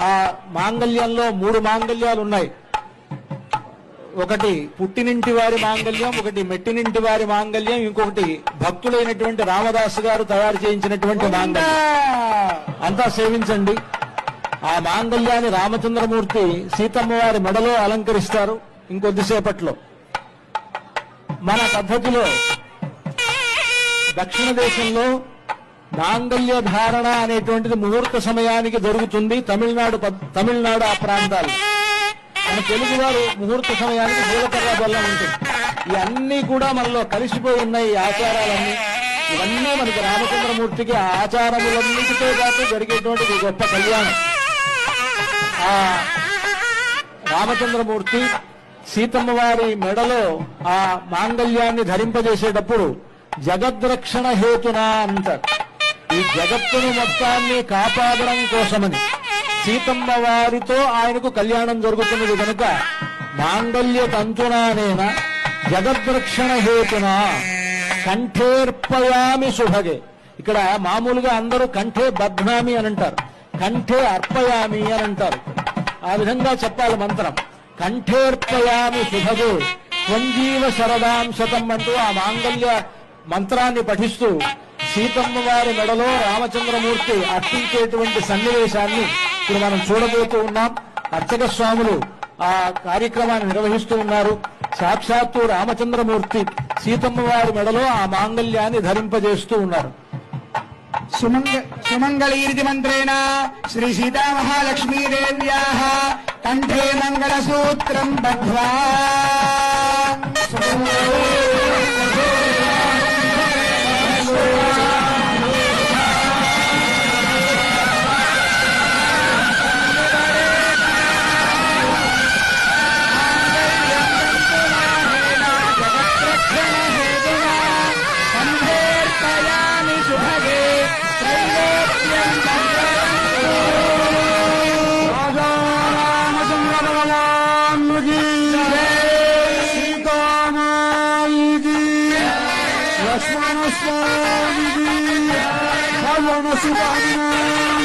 ఆ మాంగళ్యంలో మూడు మాంగళ్యాలు ఉన్నాయి ఒకటి పుట్టినింటి వారి మాంగళ్యం ఒకటి మెట్టినింటి వారి మాంగళ్యం ఇంకొకటి భక్తులైనటువంటి రామదాసు గారు తయారు చేయించినటువంటి మాంగళ్యం. అంతా సేవించండి. ఆ మాంగళ్యాన్ని రామచంద్రమూర్తి సీతమ్మ వారి మెడలో అలంకరిస్తారు ఇంకొద్దిసేపట్లో. మన పద్ధతిలో దక్షిణ దేశంలో మాంగళ్య ధారణ అనేటువంటిది ముహూర్త సమయానికి జరుగుతుంది. తమిళనాడు తమిళనాడు ఆ ప్రాంతాలు. మన తెలుగు వారు ముహూర్త సమయానికి జీలకర్ర బెల్లం ఉంటుంది. ఇవన్నీ కూడా మనలో కలిసిపోయి ఉన్నాయి ఈ ఆచారాలన్నీ. ఇవన్నీ మనకి రామచంద్రమూర్తికి ఆచారములన్నిటితో పాటు జరిగేటువంటి గొప్ప కళ్యాణం. ఆ రామచంద్రమూర్తి సీతమ్మ వారి మెడలో ఆ మాంగళ్యాన్ని ధరింపజేసేటప్పుడు జగద్రక్షణ హేతున అంటారు. ఈ జగత్తును మొత్తాన్ని కాపాడడం కోసమని సీతమ్మ వారితో ఆయనకు కళ్యాణం జరుగుతున్నది కనుక మాంగళ్య తంతునానేన జగద్రక్షణ హేతున కంఠేర్పయామి శుభగే ఇక్కడ మామూలుగా అందరూ కంఠే బధ్నామి అని అంటారు కంఠే అర్పయామి అని అంటారు ఆ విధంగా చెప్పాలి మంత్రం. కంఠేర్పయామి శుభగే స్వంజీవ శరదాం శతం అంటూ ఆ మాంగళ్య మంత్రాన్ని పఠిస్తూ సీతమ్మ వారి మెడలో రామచంద్రమూర్తి అర్పించేటువంటి సన్నివేశాన్ని ఇప్పుడు మనం చూడబోతూ ఉన్నాం. అర్చక స్వాములు ఆ కార్యక్రమాన్ని నిర్వహిస్తూ ఉన్నారు. సాక్షాత్తు రామచంద్రమూర్తి సీతమ్మ వారి మెడలో ఆ మాంగళ్యాన్ని ధరింపజేస్తూ ఉన్నారు. సుమంగ సుమంగళీరితి మంత్రేణ శ్రీ సీతామహాలక్ష్మీదేవ్యాः కంఠే మంగళసూత్రం బద్ధ్వా. الصامدين هو نصر عنا